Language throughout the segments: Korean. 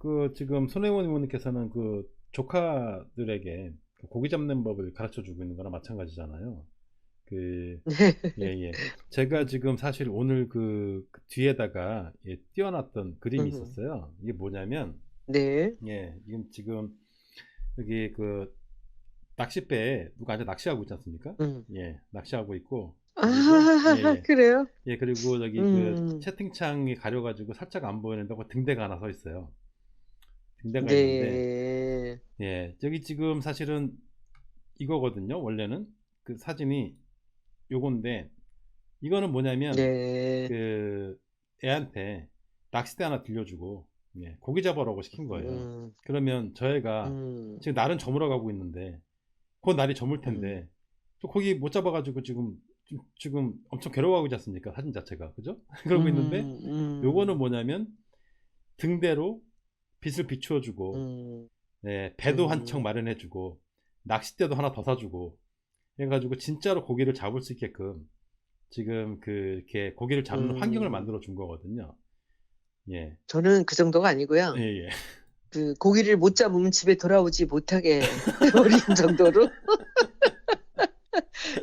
그 지금 손혜원 의원님께서는 그 조카들에게 그 고기 잡는 법을 가르쳐 주고 있는 거나 마찬가지잖아요. 그, 예, 예. 제가 지금 사실 오늘 그, 그 뒤에다가 예, 띄워놨던 그림이 음. 있었어요. 이게 뭐냐면, 네. 예, 지금, 지금, 여기 그, 낚싯배에 누가 앉아 낚시하고 있지 않습니까? 음. 예, 낚시하고 있고, 아, 예, 예. 그래요? 예, 그리고 저기 그 음. 채팅창이 가려가지고 살짝 안 보이는다고 등대가 하나 서 있어요. 등대가 있는데, 네. 예, 저기 지금 사실은 이거거든요. 원래는 그 사진이 요건데, 이거는 뭐냐면 네. 그 애한테 낚싯대 하나 들려주고 예, 고기 잡아라고 시킨 거예요. 음, 그러면 저 애가 음. 지금 날은 저물어 가고 있는데 곧 날이 저물 텐데 또 고기 못 잡아가지고 지금 좀- 지금 엄청 괴로워하고 있지 않습니까? 사진 자체가 그죠? 그러고 있는데 음, 음. 요거는 뭐냐면 등대로 빛을 비추어주고 음, 예, 배도 음. 한척 마련해주고 낚싯대도 하나 더 사주고 해가지고 진짜로 고기를 잡을 수 있게끔 지금 그 이렇게 고기를 잡는 음. 환경을 만들어 준 거거든요. 예, 저는 그 정도가 아니고요. 예, 예. 그 고기를 못 잡으면 집에 돌아오지 못하게 버린 정도로.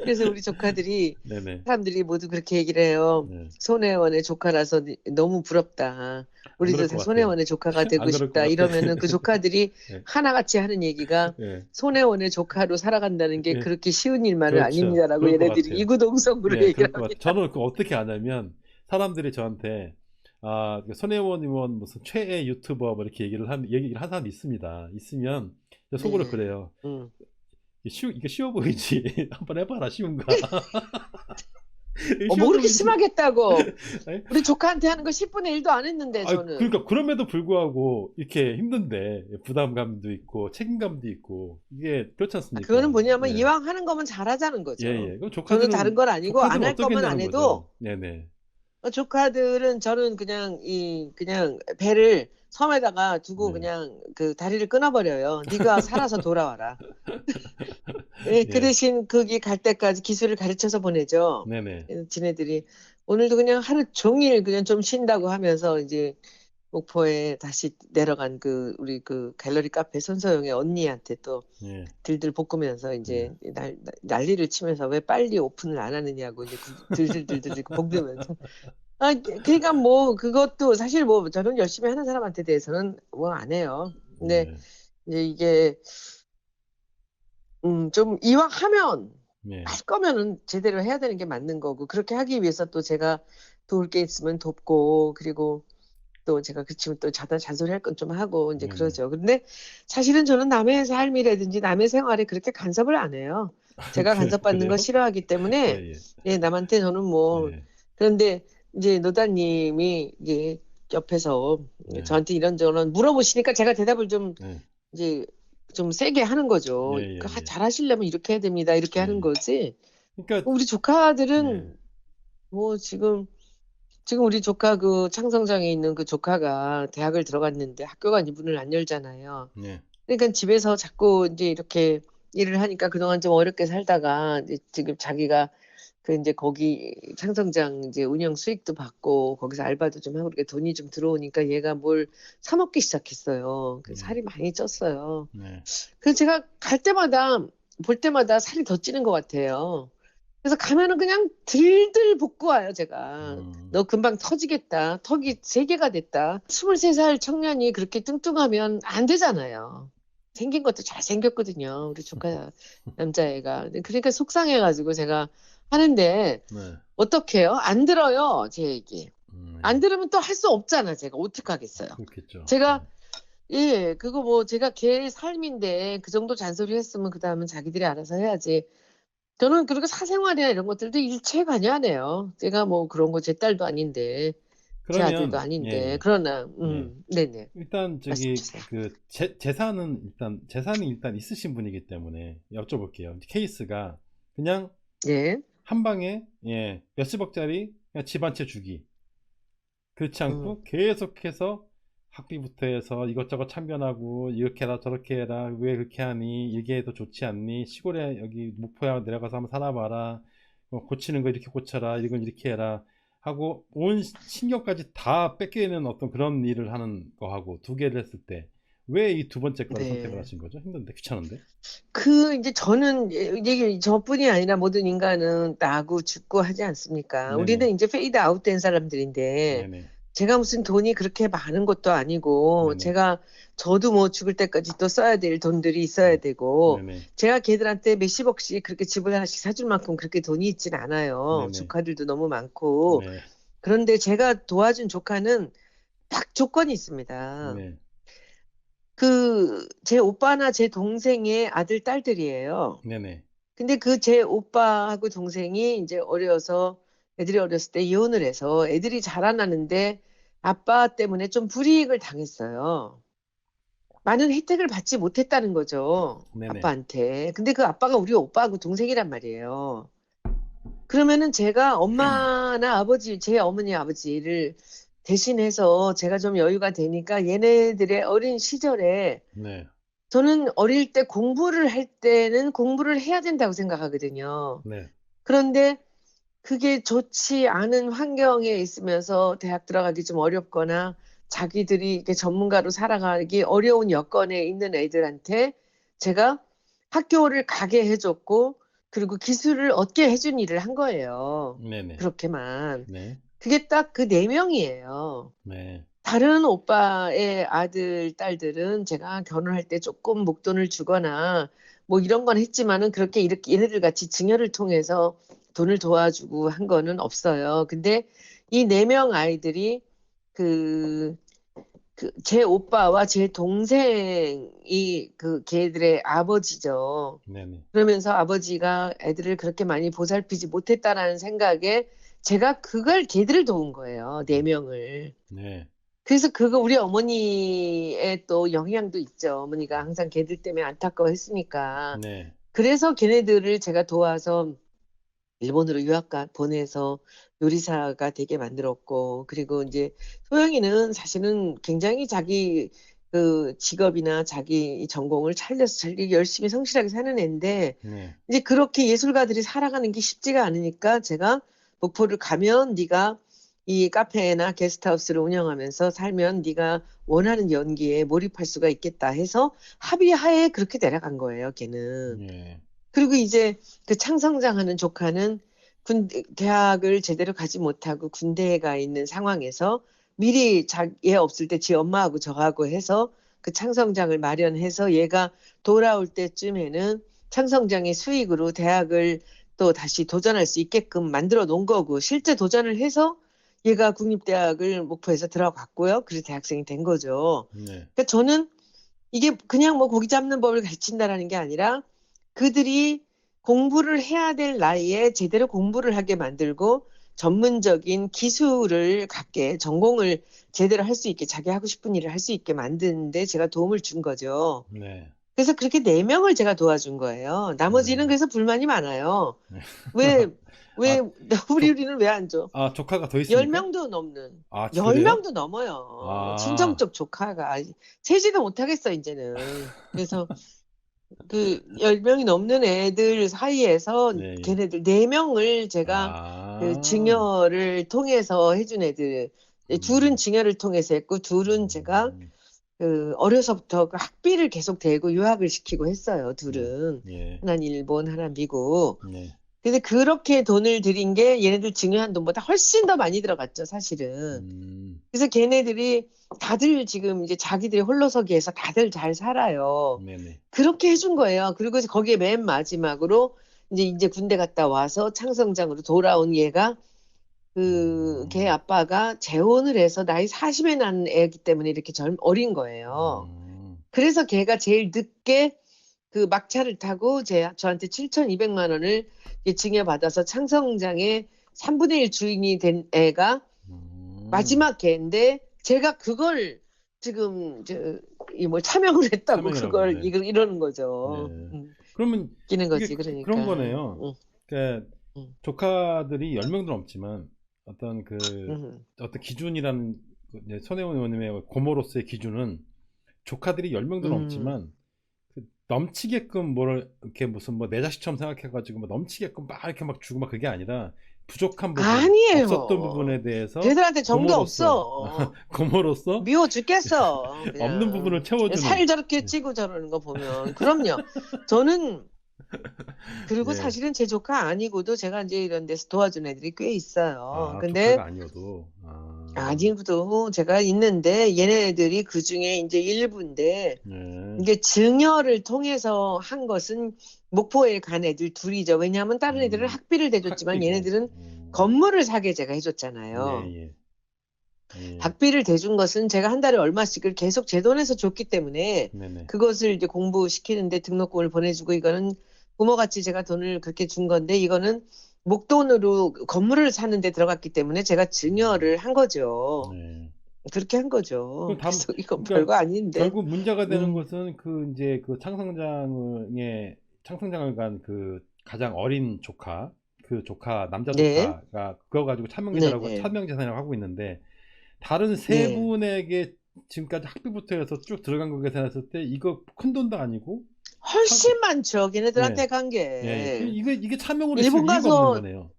그래서 우리 조카들이 네네. 사람들이 모두 그렇게 얘기를 해요. 네. 손혜원의 조카라서 니- 너무 부럽다. 우리도 다 손혜원의 조카가 되고 싶다. 이러면은 그 조카들이 네. 하나같이 하는 얘기가 예. 손혜원의 조카로 살아간다는 게 네. 그렇게 쉬운 일만은 그렇죠. 아닙니다라고 얘네들이. 이구동성으로 네, 얘기를 합니다. 저는 그 어떻게 아냐면 사람들이 저한테 아, 그 손혜원 의원 무슨 최애 유튜버 뭐 이렇게 얘기를 한 얘기를 한 사람이 있습니다. 있으면 속으로 네. 그래요. 음. 쉬워 이게 쉬워 보이지. 한번 해봐라 쉬운가. 어, 뭐 그렇게 심하겠다고. 네? 우리 조카한테 하는 거 10분의 1도 안 했는데 아, 저는. 그러니까 그럼에도 불구하고 이렇게 힘든데 부담감도 있고 책임감도 있고 이게 그렇지 않습니까? 그거는 뭐냐면 네. 이왕 하는 거면 잘하자는 거죠. 예, 예. 그럼 저는 조카들은 다른 건 아니고 안 할 거면 안 해도 거죠? 네네. 어, 조카들은 저는 그냥 이 그냥 배를 섬에다가 두고 네. 그냥 그 다리를 끊어버려요. 네가 살아서 돌아와라. 예, 그 예. 대신 거기 갈 때까지 기술을 가르쳐서 보내죠. 네네. 그래서 지네들이 오늘도 그냥 하루 종일 그냥 좀 쉰다고 하면서 이제 목포에 다시 내려간 그 우리 그 갤러리 카페 손소영의 언니한테 또 예. 들들 볶으면서 이제 네. 날, 난리를 치면서 왜 빨리 오픈을 안 하느냐고 이제 그 들들들들 볶으면서 아 그러니까 뭐 그것도 사실 뭐 저는 열심히 하는 사람한테 대해서는 뭐 안 해요. 근데 네. 이제 이게 음 좀 이왕 하면 네. 할 거면은 제대로 해야 되는 게 맞는 거고 그렇게 하기 위해서 또 제가 도울 게 있으면 돕고 그리고 또 제가 그치면 또 자다 잔소리 할 건 좀 하고 이제 네네. 그러죠. 근데 사실은 저는 남의 삶이라든지 남의 생활에 그렇게 간섭을 안 해요. 제가 그래- 간섭받는 거? 싫어하기 때문에 예, 예. 예, 남한테 저는 뭐 예. 그런데 이제 노다님이 이제 옆에서 네. 저한테 이런저런 물어보시니까 제가 대답을 좀 네. 이제 좀 세게 하는 거죠. 예, 예, 그 하- 예. 잘하시려면 이렇게 해야 됩니다. 이렇게 예. 하는 거지. 그러니까 우리 조카들은 예. 뭐 지금 지금 우리 조카 그 창성장에 있는 그 조카가 대학을 들어갔는데 학교가 이제 문을 안 열잖아요. 네. 그러니까 집에서 자꾸 이제 이렇게 일을 하니까 그동안 좀 어렵게 살다가 지금 자기가 그 이제 거기 창성장 이제 운영 수익도 받고 거기서 알바도 좀 하고 이렇게 돈이 좀 들어오니까 얘가 뭘 사 먹기 시작했어요. 그 음. 살이 많이 쪘어요. 네. 그래서 제가 갈 때마다 볼 때마다 살이 더 찌는 것 같아요. 그래서 가면은 그냥 들들 볶고 와요, 제가. 음. 너 금방 터지겠다. 턱이 세 개가 됐다. 23살 청년이 그렇게 뚱뚱하면 안 되잖아요. 생긴 것도 잘 생겼거든요. 우리 조카 남자애가. 그러니까 속상해가지고 제가 하는데 네. 어떡해요? 안 들어요, 제 얘기. 음, 안 들으면 또 할 수 없잖아, 제가. 어떡하겠어요. 그렇겠죠. 제가 예, 그거 뭐 제가 걔 삶인데 그 정도 잔소리 했으면 그 다음은 자기들이 알아서 해야지. 저는 그리고 사생활이나 이런 것들도 일체 관여하네요. 제가 뭐 그런 거 제 딸도 아닌데 제 그러면 아들도 아닌데 예. 그러나 음, 네네. 일단 저기. 그 재, 재산은 일단 재산이 일단 있으신 분이기 때문에 여쭤볼게요. 케이스가 그냥 예. 한 방에 예, 몇십억짜리 집 한 채 주기. 그렇지 음. 않고 계속해서 학비부터 해서 이것저것 참견하고 이렇게 해라 저렇게 해라 왜 그렇게 하니 이게 더 좋지 않니 시골에 여기 목포에 내려가서 한번 살아봐라 어, 고치는 거 이렇게 고쳐라 이건 이렇게 해라 하고 온 시- 신경까지 다 뺏기는 어떤 그런 일을 하는 거하고 두 개를 했을 때 왜 이 두 번째 거를 네. 선택을 하신 거죠? 힘든데 귀찮은데? 그 이제 저는 이게 저뿐이 아니라 모든 인간은 나고 죽고 하지 않습니까? 네네. 우리는 이제 페이드 아웃된 사람들인데 네네. 제가 무슨 돈이 그렇게 많은 것도 아니고 네네. 제가 저도 뭐 죽을 때까지 또 써야 될 돈들이 있어야 되고 네네. 제가 걔들한테 몇십억씩 그렇게 집을 하나씩 사줄 만큼 그렇게 돈이 있진 않아요. 네네. 조카들도 너무 많고 네. 그런데 제가 도와준 조카는 딱 조건이 있습니다. 네. 그제 오빠나 제 동생의 아들 딸들이에요. 네네. 근데 그 제 오빠하고 동생이 이제 어려서 애들이 어렸을 때 이혼을 해서 애들이 자라나는데 아빠 때문에 좀 불이익을 당했어요. 많은 혜택을 받지 못했다는 거죠. 네네. 아빠한테. 근데 그 아빠가 우리 오빠하고 동생이란 말이에요. 그러면은 제가 엄마나 아버지, 제 어머니 아버지를 대신해서 제가 좀 여유가 되니까 얘네들의 어린 시절에 네. 저는 어릴 때 공부를 할 때는 공부를 해야 된다고 생각하거든요. 네. 그런데 그게 좋지 않은 환경에 있으면서 대학 들어가기 좀 어렵거나 자기들이 이렇게 전문가로 살아가기 어려운 여건에 있는 애들한테 제가 학교를 가게 해줬고 그리고 기술을 얻게 해준 일을 한 거예요. 네네. 그렇게만. 네. 그게 딱 그 네 명이에요. 네. 다른 오빠의 아들, 딸들은 제가 결혼할 때 조금 목돈을 주거나 뭐 이런 건 했지만은 그렇게 이렇게 얘네들 같이 증여를 통해서 돈을 도와주고 한 거는 없어요. 근데 이 네 명 아이들이 그, 그, 제 오빠와 제 동생이 그 걔들의 아버지죠. 네네. 그러면서 아버지가 애들을 그렇게 많이 보살피지 못했다라는 생각에 제가 그걸 걔들을 도운 거예요. 네 명을. 네. 그래서 그거 우리 어머니의 또 영향도 있죠. 어머니가 항상 걔들 때문에 안타까워 했으니까. 네. 그래서 걔네들을 제가 도와서 일본으로 유학 가 보내서 요리사가 되게 만들었고, 그리고 이제 소영이는 사실은 굉장히 자기 그 직업이나 자기 전공을 살려서 잘 열심히 성실하게 사는 애인데, 네. 이제 그렇게 예술가들이 살아가는 게 쉽지가 않으니까 제가 목포를 가면 네가 이 카페나 게스트하우스를 운영하면서 살면 네가 원하는 연기에 몰입할 수가 있겠다 해서 합의하에 그렇게 내려간 거예요, 걔는. 예. 그리고 이제 그 창성장하는 조카는 군 대학을 제대로 가지 못하고 군대에 가 있는 상황에서 미리 자얘 없을 때 지 엄마하고 저하고 해서 그 창성장을 마련해서 얘가 돌아올 때쯤에는 창성장의 수익으로 대학을 또 다시 도전할 수 있게끔 만들어 놓은 거고 실제 도전을 해서 얘가 국립대학을 목포에서 들어갔고요. 그래서 대학생이 된 거죠. 네. 그러니까 저는 이게 그냥 뭐 고기 잡는 법을 가르친다라는 게 아니라 그들이 공부를 해야 될 나이에 제대로 공부를 하게 만들고 전문적인 기술을 갖게 전공을 제대로 할 수 있게 자기 하고 싶은 일을 할 수 있게 만드는데 제가 도움을 준 거죠. 네. 그래서 그렇게 네 명을 제가 도와준 거예요. 나머지는 네. 그래서 불만이 많아요. 네. 왜, 왜, 아, 우리 우리는 왜 안 줘? 아, 조카가 더 있습니까? 열 명도 넘는. 아, 열 그래요? 명도 넘어요. 아. 친정적 조카가 세지도 못하겠어 이제는. 그래서 그 열 명이 넘는 애들 사이에서 네. 걔네들 네 명을 제가 아. 그 증여를 통해서 해준 애들 음. 둘은 증여를 통해서 했고 둘은 제가 음, 그 어려서부터 그 학비를 계속 대고 유학을 시키고 했어요. 둘은 예. 하나는 일본, 하나 는 미국. 네. 근데 그렇게 돈을 들인 게 얘네들 증여한 돈보다 훨씬 더 많이 들어갔죠, 사실은. 음, 그래서 걔네들이 다들 지금 이제 자기들이 홀로서기에서 다들 잘 살아요. 네네. 그렇게 해준 거예요. 그리고 거기에 맨 마지막으로 이제 이제 군대 갔다 와서 창성장으로 돌아온 얘가 그 음. 걔 아빠가 재혼을 해서 나이 40에 난 애기 때문에 이렇게 젊 어린 거예요. 음, 그래서 걔가 제일 늦게 그 막차를 타고 제 저한테 7,200만 원을 이제 증여받아서 창성장의 3분의 1 주인이 된 애가 음. 마지막 개인데 제가 그걸 지금 저이뭐 참여를 했다고 그걸 네. 이거 이러는 거죠. 네. 음, 그러면 웃기는 거지 그- 그러니까. 그런 거네요. 음, 그러니까 음. 조카들이 10명도 넘지만 어떤 그 음. 어떤 기준이라는 그 손혜원 의원님의 고모로서의 기준은 조카들이 10명도 음. 넘지만 그 넘치게끔 뭐를 이렇게 무슨 뭐 내 자식처럼 생각해가지고 뭐 넘치게끔 막 이렇게 막 주고 막 그게 아니라 부족한 부분, 아니에요. 없었던 부분에 대해서 걔들한테 정도 없어. 고모로서 미워 죽겠어. 없는 부분을 채워주는 살 저렇게 네. 찌고 저러는 거 보면 그럼요. 저는 그리고 네. 사실은 제 조카 아니고도 제가 이제 이런 데서 도와준 애들이 꽤 있어요. 아, 근데 조카가 아니어도 아, 아니고도 제가 있는데 얘네들이 그 중에 이제 일부인데 네. 이게 증여를 통해서 한 것은 목포에 간 애들 둘이죠. 왜냐하면 다른 음. 애들은 학비를 대줬지만 학비고. 얘네들은 음. 건물을 사게 제가 해줬잖아요. 예, 예. 예. 학비를 대준 것은 제가 한 달에 얼마씩을 계속 제 돈에서 줬기 때문에 네네. 그것을 이제 공부시키는데 등록금을 보내주고 이거는 부모같이 제가 돈을 그렇게 준 건데 이거는 목돈으로 건물을 사는데 들어갔기 때문에 제가 증여를 한 거죠. 네. 그렇게 한 거죠. 다음- 그래서 이건 그러니까 별거 아닌데. 결국 문제가 되는 음. 것은 그 이제 그 창성장의 창성장을 간 그 가장 어린 조카 그 조카 남자 네. 조카가 그거 가지고 차명재산이라고 네, 네. 차명재산이라고 하고 있는데 다른 세 네. 분에게 지금까지 학비부터 해서 쭉 들어간 거 계산했을 때 이거 큰 돈도 아니고 훨씬 많죠. 걔네들한테 네. 간 게. 예. 이게 이게 차명으로 일본 가서 거네요.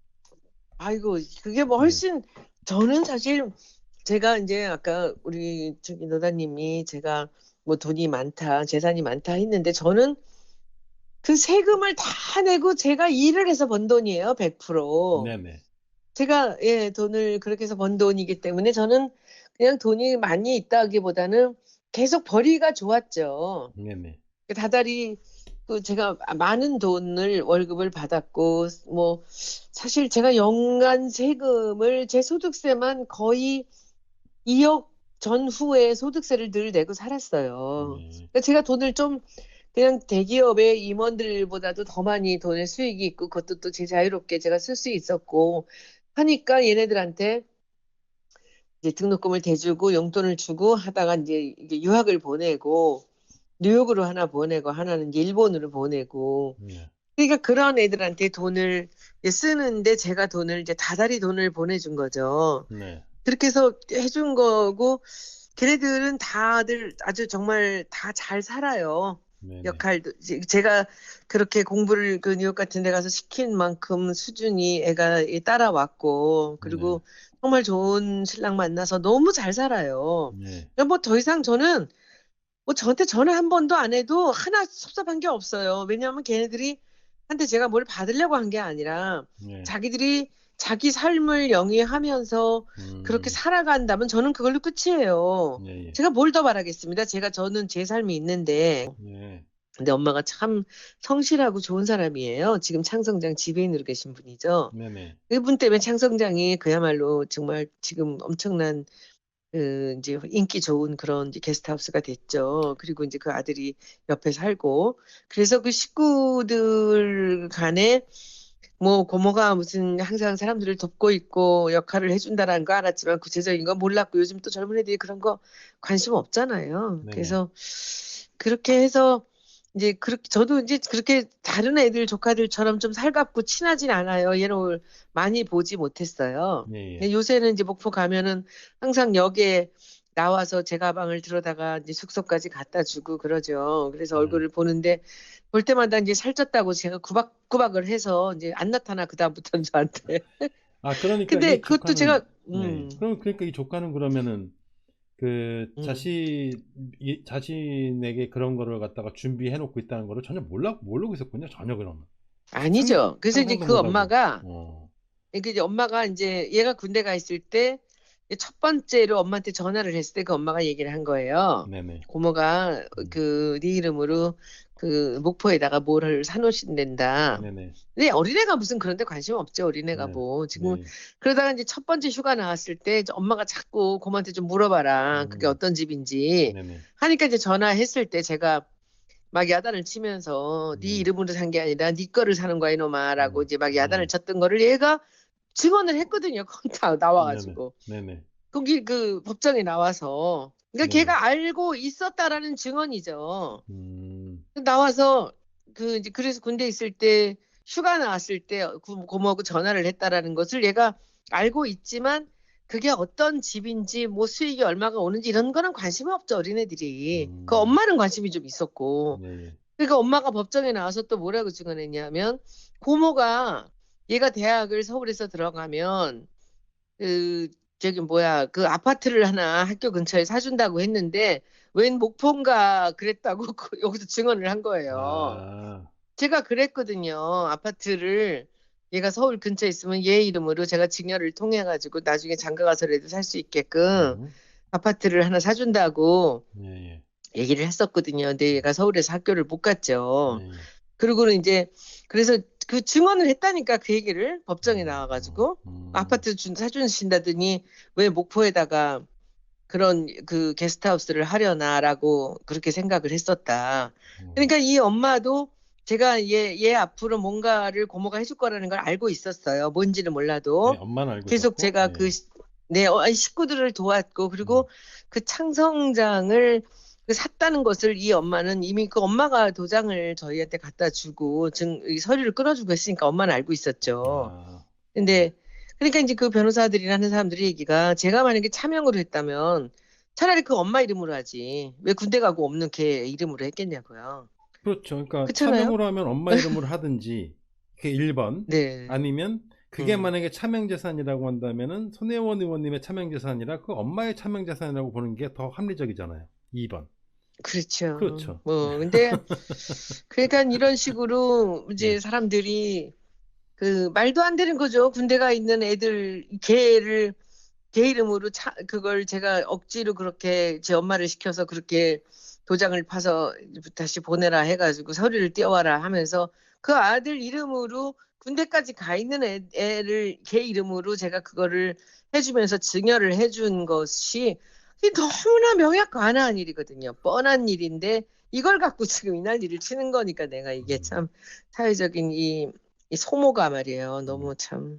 아이고 그게 뭐 네. 훨씬 저는 사실 제가 이제 아까 우리 저기 노다님이 제가 뭐 돈이 많다 재산이 많다 했는데 저는 그 세금을 다 내고 제가 일을 해서 번 돈이에요 100% 네네. 제가 예 돈을 그렇게 해서 번 돈이기 때문에 저는 그냥 돈이 많이 있다기보다는 계속 벌이가 좋았죠 네네. 다달이 그 제가 많은 돈을 월급을 받았고 뭐 사실 제가 연간 세금을 제 소득세만 거의 2억 전후에 소득세를 늘 내고 살았어요. 네. 그러니까 제가 돈을 좀 그냥 대기업의 임원들보다도 더 많이 돈의 수익이 있고 그것도 또 제 자유롭게 제가 쓸 수 있었고 하니까 얘네들한테 이제 등록금을 대주고 용돈을 주고 하다가 이제 유학을 보내고 뉴욕으로 하나 보내고 하나는 일본으로 보내고 네. 그러니까 그런 애들한테 돈을 쓰는데 제가 돈을 이제 다달이 돈을 보내준 거죠. 네. 그렇게 해서 해준 거고 걔네들은 다들 아주 정말 다 잘 살아요. 네네. 역할도 제가 그렇게 공부를 그 뉴욕 같은 데 가서 시킨 만큼 수준이 애가 따라왔고 그리고 정말 좋은 신랑 만나서 너무 잘 살아요. 네. 뭐더 이상 저는 뭐 저한테 전화 한 번도 안 해도 하나 섭섭한 게 없어요. 왜냐하면 걔네들이 한테 제가 뭘 받으려고 한 게 아니라 네. 자기들이 자기 삶을 영위하면서 음. 그렇게 살아간다면 저는 그걸로 끝이에요. 예, 예. 제가 뭘 더 바라겠습니다. 제가 저는 제 삶이 있는데 예. 근데 엄마가 참 성실하고 좋은 사람이에요. 지금 창성장 지배인으로 계신 분이죠. 네네. 그분 때문에 창성장이 그야말로 정말 지금 엄청난 그 이제 인기 좋은 그런 게스트하우스가 됐죠. 그리고 이제 그 아들이 옆에 살고 그래서 그 식구들 간에 뭐 고모가 무슨 항상 사람들을 돕고 있고 역할을 해준다라는 거 알았지만 구체적인 거 몰랐고 요즘 또 젊은 애들이 그런 거 관심 없잖아요. 네네. 그래서 그렇게 해서 이제 그렇게 저도 이제 그렇게 다른 애들 조카들처럼 좀 살갑고 친하진 않아요. 얘를 많이 보지 못했어요. 예, 예. 근데 요새는 이제 목포 가면은 항상 역에 나와서 제 가방을 들어다가 이제 숙소까지 갖다 주고 그러죠. 그래서 음. 얼굴을 보는데 볼 때마다 이제 살쪘다고 제가 구박구박을 해서 이제 안 나타나 그다음부터는 저한테. 아 그러니까 근데 이 그것도 조카는- 제가 네. 음. 그럼 그러니까 이 조카는 그러면은 그 음. 자신 이, 자신에게 그런 거를 갖다가 준비해 놓고 있다는 거를 전혀 몰라 모르고 있었군요. 전혀 그러면. 아니죠. 그래서 이제 그. 엄마가 어. 그러니까 이제 엄마가 이제 얘가 군대 가 있을 때 첫 번째로 엄마한테 전화를 했을 때 그 엄마가 얘기를 한 거예요. 네네. 고모가 음. 그네 이름으로 그 목포에다가 뭐를 사놓으신댄다. 네네. 근데 어린애가 무슨 그런 데 관심 없죠. 어린애가 네. 뭐. 지금 네. 그러다가 이제 첫 번째 휴가 나왔을 때 엄마가 자꾸 고모한테 좀 물어봐라. 그게 음. 어떤 집인지. 네네. 하니까 이제 전화했을 때 제가 막 야단을 치면서 네 음. 이름으로 산 게 아니라 네 거를 사는 거야 이놈아라고 음. 이제 막 야단을 음. 쳤던 거를 얘가 증언을 했거든요. 다 나와가지고. 네네. 거기 그 법정에 나와서. 그러니까 네네. 걔가 알고 있었다라는 증언이죠. 음. 나와서 그 이제 그래서 군대 있을 때 휴가 나왔을 때 고- 고모하고 전화를 했다라는 것을 얘가 알고 있지만 그게 어떤 집인지 뭐 수익이 얼마가 오는지 이런 거는 관심이 없죠 어린애들이 음. 그 엄마는 관심이 좀 있었고 네. 그러니까 엄마가 법정에 나와서 또 뭐라고 증언했냐면 고모가 얘가 대학을 서울에서 들어가면 그 저기 뭐야 그 아파트를 하나 학교 근처에 사준다고 했는데 웬 목포인가 그랬다고 그- 여기서 증언을 한 거예요. 아, 제가 그랬거든요. 아파트를 얘가 서울 근처에 있으면 얘 이름으로 제가 증여를 통해 가지고 나중에 장가 가서라도 살 수 있게끔 음, 아파트를 하나 사준다고 예, 예, 얘기를 했었거든요. 근데 얘가 서울에서 학교를 못 갔죠. 예, 예. 그리고는 이제 그래서 그 증언을 했다니까 그 얘기를 법정에 음, 나와가지고 음, 아파트 준 사주신다더니 왜 목포에다가 그런 그 게스트하우스를 하려나라고 그렇게 생각을 했었다. 음, 그러니까 이 엄마도 제가 얘, 얘 앞으로 뭔가를 고모가 해줄 거라는 걸 알고 있었어요. 뭔지는 몰라도. 네, 엄마는 알고 계속 있었고, 제가 예. 그, 시- 네, 어, 식구들을 도왔고, 그리고 그 창성장을 그 샀다는 것을 이 엄마는 이미 그 엄마가 도장을 저희한테 갖다 주고, 증, 이 서류를 끊어주고 했으니까 엄마는 알고 있었죠. 아, 근데, 그러니까 이제 그 변호사들이나 하는 사람들이 얘기가 제가 만약에 차명으로 했다면 차라리 그 엄마 이름으로 하지. 왜 군대 가고 없는 걔 이름으로 했겠냐고요. 그렇죠. 그러니까 그렇잖아요. 차명으로 하면 엄마 이름으로 하든지 그게 1번 네. 아니면 그게 음. 만약에 차명재산이라고 한다면은 손혜원 의원님의 차명재산이라 그 엄마의 차명재산이라고 보는 게 더 합리적이잖아요. 2번. 그렇죠. 그렇죠. 뭐, 근데, 그러니까 이런 식으로 이제 네. 사람들이 그 말도 안 되는 거죠. 군대가 있는 애들, 걔를, 걔 이름으로 차, 그걸 제가 억지로 그렇게 제 엄마를 시켜서 그렇게 도장을 파서 다시 보내라 해가지고 서류를 띄워와라 하면서 그 아들 이름으로 군대까지 가 있는 애, 애를 걔 이름으로 제가 그거를 해주면서 증여를 해준 것이 이게 너무나 명약관화한 일이거든요. 뻔한 일인데 이걸 갖고 지금 이 난리를 치는 거니까 내가 이게 음. 참 사회적인 이, 이 소모가 말이에요. 너무 참